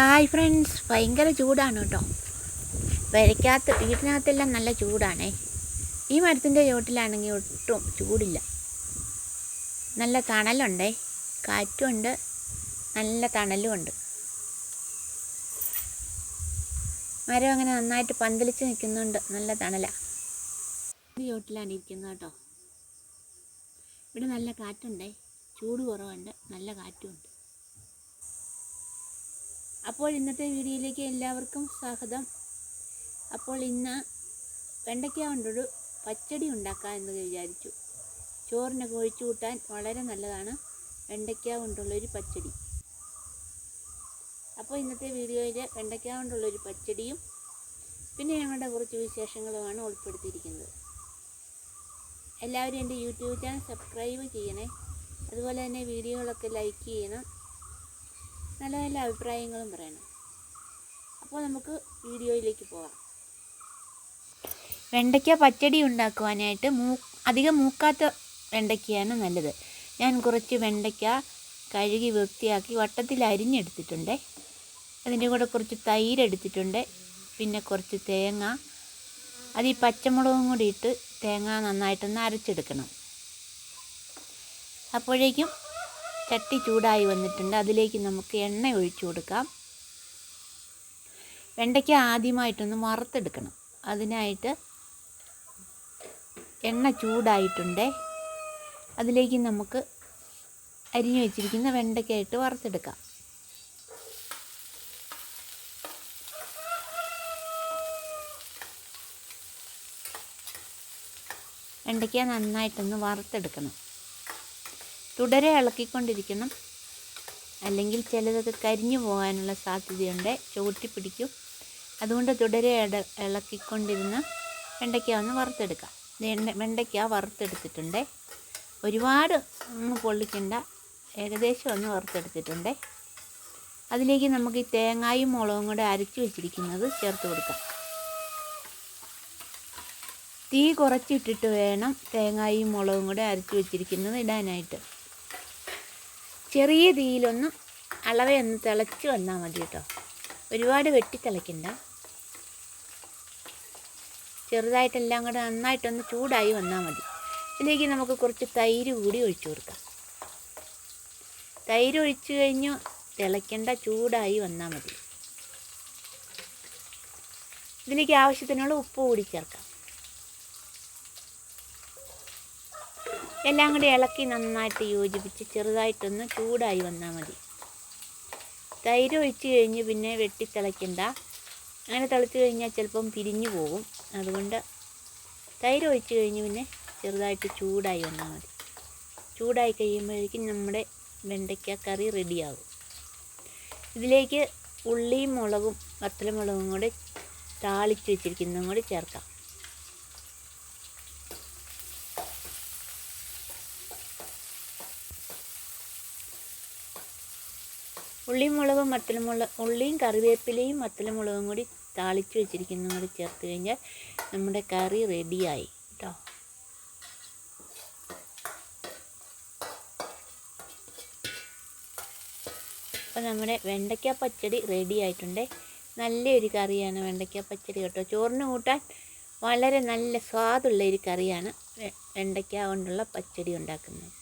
Hi friends ഭയങ്കര ചൂടാണ് കേട്ടോ വരയ്ക്കകത്ത് വീട്ടിനകത്തെല്ലാം നല്ല ചൂടാണേ. ഈ മരത്തിന്റെ ചുവട്ടിലാണെങ്കിൽ ഒട്ടും ചൂടില്ല. നല്ല തണലുണ്ടേ. കാറ്റുമുണ്ട് നല്ല തണലും ഉണ്ട് മരം അങ്ങനെ നന്നായിട്ട് പന്തലിച്ച് നിൽക്കുന്നുണ്ട്. നല്ല തണലാണ് ഈ ചുവട്ടിലാണ് ഇരിക്കുന്നത് കേട്ടോ ഇവിടെ നല്ല കാറ്റുണ്ടേ. ചൂട് കുറവുണ്ട്. നല്ല കാറ്റുമുണ്ട്. അപ്പോൾ ഇന്നത്തെ വീഡിയോയിലേക്ക് എല്ലാവർക്കും സ്വാഗതം. അപ്പോൾ ഇന്ന് വെണ്ടയ്ക്ക കൊണ്ടൊരു പച്ചടി ഉണ്ടാക്കാം എന്ന് വിചാരിച്ചു. ചോറിനൊക്കെ ഒഴിച്ചു കൂട്ടാൻ വളരെ നല്ലതാണ് വെണ്ടയ്ക്ക കൊണ്ടുള്ളൊരു പച്ചടി. അപ്പോൾ ഇന്നത്തെ വീഡിയോയിൽ വെണ്ടയ്ക്ക കൊണ്ടുള്ളൊരു പച്ചടിയും പിന്നെ ഞങ്ങളുടെ കുറച്ച് വിശേഷങ്ങളുമാണ് ഉൾപ്പെടുത്തിയിരിക്കുന്നത്. എല്ലാവരും എന്റെ യൂട്യൂബ് ചാനൽ സബ്സ്ക്രൈബ് ചെയ്യണേ. അതുപോലെ തന്നെ വീഡിയോകളൊക്കെ ലൈക്ക് ചെയ്യണം. നല്ല നല്ല അഭിപ്രായങ്ങളും പറയണം. അപ്പോൾ നമുക്ക് വീഡിയോയിലേക്ക് പോകാം വെണ്ടയ്ക്ക പച്ചടി ഉണ്ടാക്കുവാനായിട്ട് മൂ അധികം മൂക്കാത്ത വെണ്ടയ്ക്കയാണ് നല്ലത്. ഞാൻ കുറച്ച് വെണ്ടയ്ക്ക കഴുകി വൃത്തിയാക്കി വട്ടത്തിൽ അരിഞ്ഞെടുത്തിട്ടുണ്ട്. അതിന്റെ കൂടെ കുറച്ച് തൈരെടുത്തിട്ടുണ്ട്. പിന്നെ കുറച്ച് തേങ്ങ. അത് ഈ പച്ചമുളകും കൂടി ഇട്ട് തേങ്ങ നന്നായിട്ടൊന്ന് അരച്ചെടുക്കണം. അപ്പോഴേക്കും ചട്ടി ചൂടായി വന്നിട്ടുണ്ട്. അതിലേക്ക് നമുക്ക് എണ്ണ ഒഴിച്ചു കൊടുക്കാം. വെണ്ടയ്ക്ക ആദ്യമായിട്ടൊന്ന് വറുത്തെടുക്കണം. അതിനായിട്ട് എണ്ണ ചൂടായിട്ടുണ്ട്. അതിലേക്ക് നമുക്ക് അരിഞ്ഞു വെച്ചിരിക്കുന്ന വെണ്ടയ്ക്ക ഇട്ട് വറുത്തെടുക്കാം. വെണ്ടയ്ക്ക നന്നായിട്ടൊന്ന് വറുത്തെടുക്കണം. തുടരെ ഇളക്കിക്കൊണ്ടിരിക്കണം. അല്ലെങ്കിൽ ചിലതൊക്കെ കരിഞ്ഞു പോകാനുള്ള സാധ്യതയുണ്ട്. ചുവട്ടി പിടിക്കും. അതുകൊണ്ട് തുടരെ ഇട ഇളക്കിക്കൊണ്ടിരുന്ന് വെണ്ടയ്ക്ക ഒന്ന് വറുത്തെടുക്കാം. വെണ്ടയ്ക്ക വറുത്തെടുത്തിട്ടുണ്ട്. ഒരുപാട് ഒന്ന് പൊള്ളിക്കണ്ട. ഏകദേശം ഒന്ന് വറുത്തെടുത്തിട്ടുണ്ട്. അതിലേക്ക് നമുക്ക് ഈ തേങ്ങായും മുളകും കൂടെ അരച്ച് വെച്ചിരിക്കുന്നത് ചേർത്ത് കൊടുക്കാം. തീ കുറച്ചിട്ടിട്ട് വേണം തേങ്ങായും മുളകും കൂടെ അരച്ച് വെച്ചിരിക്കുന്നത് ഇടാനായിട്ട്. ചെറിയ തീയിലൊന്നും അളവയൊന്ന് തിളച്ച് വന്നാൽ മതി കേട്ടോ. ഒരുപാട് വെട്ടി തിളയ്ക്കണ്ട ചെറുതായിട്ടെല്ലാം കൂടെ നന്നായിട്ടൊന്ന് ചൂടായി വന്നാൽ മതി. ഇതിലേക്ക് നമുക്ക് കുറച്ച് തൈര് കൂടി ഒഴിച്ചു കൊടുക്കാം. തൈര് ഒഴിച്ചു കഴിഞ്ഞ് തിളയ്ക്കേണ്ട ചൂടായി വന്നാൽ മതി. ഇതിലേക്ക് ആവശ്യത്തിനുള്ള ഉപ്പ് കൂടി ചേർക്കാം. എല്ലാം കൂടി ഇളക്കി നന്നായിട്ട് യോജിപ്പിച്ച് ചെറുതായിട്ടൊന്ന് ചൂടായി വന്നാൽ മതി. തൈര് ഒഴിച്ച് കഴിഞ്ഞ് പിന്നെ വെട്ടി തിളയ്ക്കണ്ട അങ്ങനെ തിളച്ച് കഴിഞ്ഞാൽ ചിലപ്പം പിരിഞ്ഞു പോകും. അതുകൊണ്ട് തൈര് ഒഴിച്ച് കഴിഞ്ഞ് പിന്നെ ചെറുതായിട്ട് ചൂടായി വന്നാൽ മതി. ചൂടായി കഴിയുമ്പോഴേക്കും നമ്മുടെ വെണ്ടയ്ക്ക കറി റെഡിയാകും. ഇതിലേക്ക് ഉള്ളിയും മുളകും വത്തലമുളകും കൂടെ താളിച്ച് വെച്ചിരിക്കുന്നതും കൂടി ചേർക്കാം. ഉള്ളിയും മുളകും ഉള്ളിയും കറിവേപ്പിലയും മത്തലമുളകും കൂടി താളിച്ചു വെച്ചിരിക്കുന്നതും കൂടി ചേർത്ത് കഴിഞ്ഞാൽ നമ്മുടെ കറി റെഡിയായി. കേട്ടോ അപ്പോൾ നമ്മുടെ വെണ്ടയ്ക്ക പച്ചടി റെഡി ആയിട്ടുണ്ട്. നല്ലൊരു കറിയാണ് വെണ്ടയ്ക്ക പച്ചടി കേട്ടോ. ചോറിന് കൂട്ടാൻ വളരെ നല്ല സ്വാദുള്ള ഒരു കറിയാണ് വെണ്ടയ്ക്ക കൊണ്ടുള്ള പച്ചടി ഉണ്ടാക്കുന്നത്.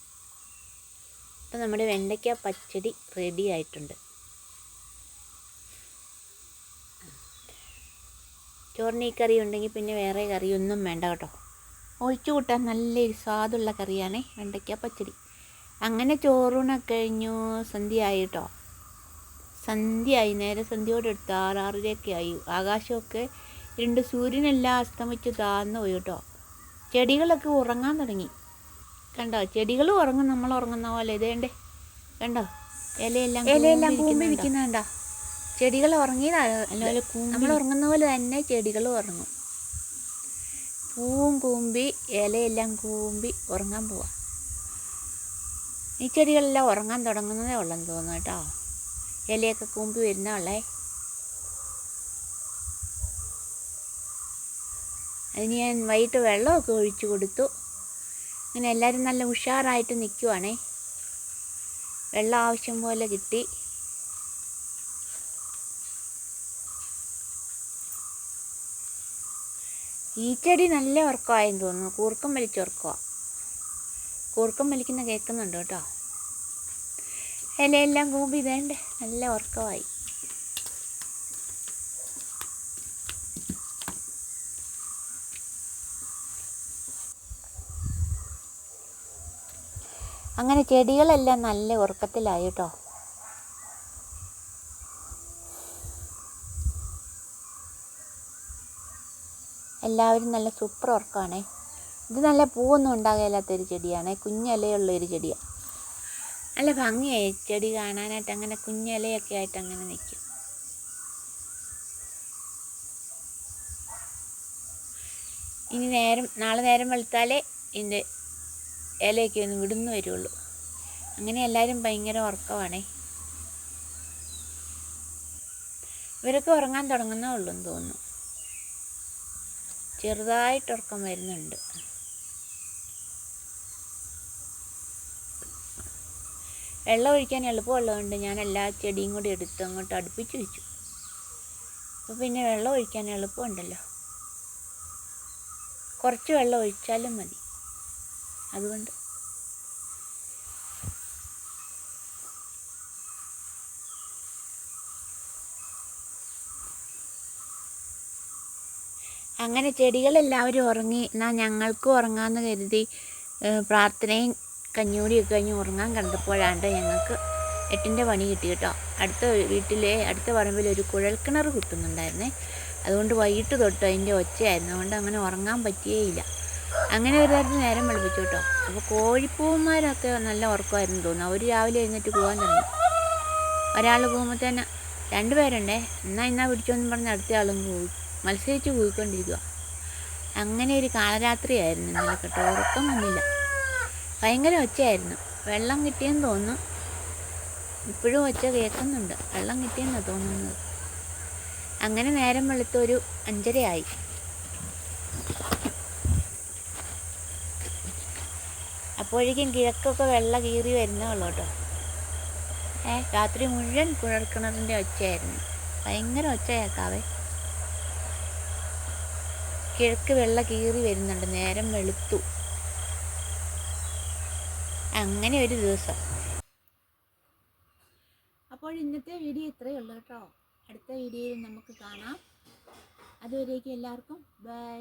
അപ്പോൾ നമ്മുടെ വെണ്ടയ്ക്ക പച്ചടി റെഡി ആയിട്ടുണ്ട്. ചോറിന് ഈ കറി ഉണ്ടെങ്കിൽ പിന്നെ വേറെ കറിയൊന്നും വേണ്ട കേട്ടോ. ഒഴിച്ചു കൂട്ടാൻ നല്ലൊരു സ്വാദുള്ള കറിയാണേ വെണ്ടയ്ക്ക പച്ചടി. അങ്ങനെ ചോറൂണൊക്കെ കഴിഞ്ഞു സന്ധ്യയായി കേട്ടോ. സന്ധ്യയായി നേരെ സന്ധ്യയോടെ എടുത്ത് ആറാറരയൊക്കെ ആയി. ആകാശമൊക്കെ രണ്ട് സൂര്യനെല്ലാം അസ്തമിച്ച് താന്നു പോയി കേട്ടോ. ചെടികളൊക്കെ ഉറങ്ങാൻ തുടങ്ങി. കണ്ടോ? ചെടികൾ ഉറങ്ങും നമ്മൾ ഉറങ്ങുന്ന പോലെ. ഇതേണ്ടേ കണ്ടോ? ഇലയെല്ലാം ഇലയെല്ലാം കൂമ്പി വിൽക്കുന്നുണ്ടോ? ചെടികൾ ഉറങ്ങിയതാണ് അതുപോലെ നമ്മൾ ഉറങ്ങുന്ന പോലെ തന്നെ ചെടികൾ ഉറങ്ങും. പൂവും കൂമ്പി ഇലയെല്ലാം കൂമ്പി ഉറങ്ങാൻ പോവാ. ഈ ചെടികളെല്ലാം ഉറങ്ങാൻ തുടങ്ങുന്നതേ ഉള്ളെന്ന് തോന്നുന്നു കേട്ടോ. ഇലയൊക്കെ കൂമ്പി വരുന്ന ഉള്ളേ. അതിന് ഞാൻ വൈകിട്ട് വെള്ളമൊക്കെ ഒഴിച്ചു കൊടുത്തു. ഇങ്ങനെ എല്ലാവരും നല്ല ഉഷാറായിട്ട് നിൽക്കുവാണേ. വെള്ളം ആവശ്യം പോലെ കിട്ടി. ഈ ചെടി നല്ല ഉറക്കമായെന്ന് തോന്നുന്നു. കൂർക്കം വലിച്ച് ഉറക്കമാണ് കൂർക്കം വലിക്കുന്ന കേൾക്കുന്നുണ്ട് കേട്ടോ. ഇലയെല്ലാം കൂമ്പിതേണ്ടേ നല്ല ഉറക്കമായി. അങ്ങനെ ചെടികളെല്ലാം നല്ല ഉറക്കത്തിലായി കേട്ടോ. എല്ലാവരും നല്ല സൂപ്പർ ഉറക്കമാണേ. ഇത് നല്ല പൂവൊന്നും ഉണ്ടാകില്ലാത്തൊരു ചെടിയാണേ. കുഞ്ഞിലയുള്ള ഒരു ചെടിയാണ് നല്ല ഭംഗിയായി ചെടി കാണാനായിട്ട് അങ്ങനെ കുഞ്ഞിലയൊക്കെ ആയിട്ട് അങ്ങനെ നിൽക്കും ഇനി നേരം നാളെ നേരം വെളുത്താലേ ഇതിന്റെ ഇലയൊക്കെ ഒന്ന് വിടുന്നു വരുള്ളൂ. അങ്ങനെ എല്ലാവരും ഭയങ്കര ഉറക്കമാണേ. ഇവരൊക്കെ ഉറങ്ങാൻ തുടങ്ങുന്നേ ഉള്ളൂ എന്ന് തോന്നുന്നു. ചെറുതായിട്ട് ഉറക്കം വരുന്നുണ്ട്. വെള്ളം ഒഴിക്കാൻ എളുപ്പമുള്ളതുകൊണ്ട് ഞാൻ എല്ലാ ചെടിയും കൂടി എടുത്ത് അങ്ങോട്ട് അടുപ്പിച്ച് വെച്ചു. അപ്പോൾ പിന്നെ വെള്ളം ഒഴിക്കാൻ എളുപ്പമുണ്ടല്ലോ. കുറച്ച് വെള്ളം ഒഴിച്ചാലും മതി. അതുകൊണ്ട്. അങ്ങനെ ചെടികളെല്ലാവരും ഉറങ്ങി. എന്നാൽ ഞങ്ങൾക്കും ഉറങ്ങാമെന്ന് കരുതി പ്രാർത്ഥനയും കഞ്ഞൂടിയൊക്കെ കഴിഞ്ഞ് ഉറങ്ങാൻ കണ്ടപ്പോഴാണ്ട് ഞങ്ങൾക്ക് എട്ടിന്റെ പണി കിട്ടി കേട്ടോ. അടുത്ത വീട്ടിലെ അടുത്ത പറമ്പിൽ ഒരു കുഴൽക്കിണർ കിട്ടുന്നുണ്ടായിരുന്നേ അതുകൊണ്ട് വൈകിട്ട് തൊട്ട് അതിന്റെ ഒച്ചയായിരുന്നു. അതുകൊണ്ട് അങ്ങനെ ഉറങ്ങാൻ പറ്റിയേയില്ല. അങ്ങനെ ഒരു തരത്തിൽ നേരം വെളുപ്പിച്ചു കേട്ടോ. അപ്പോൾ കോഴിപ്പൂവന്മാരൊക്കെ നല്ല ഉറക്കമായിരുന്നു തോന്നുന്നു. അവർ രാവിലെ എഴുന്നേറ്റ് പോകാൻ തുടങ്ങി. ഒരാൾ പോകുമ്പോൾ തന്നെ രണ്ട് പേരുണ്ടേ എന്നാ ഇന്നാ പിടിച്ചോന്നും പറഞ്ഞ് അടുത്ത ആളും പോയി. മത്സരിച്ച് പോയിക്കൊണ്ടിരിക്കുക അങ്ങനെ ഒരു കാലരാത്രിയായിരുന്നു ഇന്നലെ കേട്ടോ. ഉറക്കം വന്നില്ല. ഭയങ്കര ഒച്ചയായിരുന്നു. വെള്ളം കിട്ടിയെന്ന് തോന്നുന്നു. ഇപ്പോഴും ഒച്ച കേൾക്കുന്നുണ്ട്. വെള്ളം കിട്ടിയെന്നാണ് തോന്നുന്നത്? അങ്ങനെ നേരം വെളുത്തൊരു അഞ്ചരയായി. അപ്പോഴേക്കും കിഴക്കൊക്കെ വെള്ളം കീറി വരുന്നേ ഉള്ളൂ കേട്ടോ. ഏ രാത്രി മുഴുവൻ കുഴൽക്കിണറിന്റെ ഒച്ചയായിരുന്നു. ഭയങ്കര ഒച്ച കേൾക്കാവേ കിഴക്ക് വെള്ളം കീറി വരുന്നുണ്ട്. നേരം വെളുത്തു. അങ്ങനെ ഒരു ദിവസം. അപ്പോൾ ഇന്നത്തെ വീഡിയോ ഇത്രയേ ഉള്ളൂ കേട്ടോ. അടുത്ത വീഡിയോയിൽ നമുക്ക് കാണാം. അതുവരേക്കും എല്ലാവർക്കും ബൈ.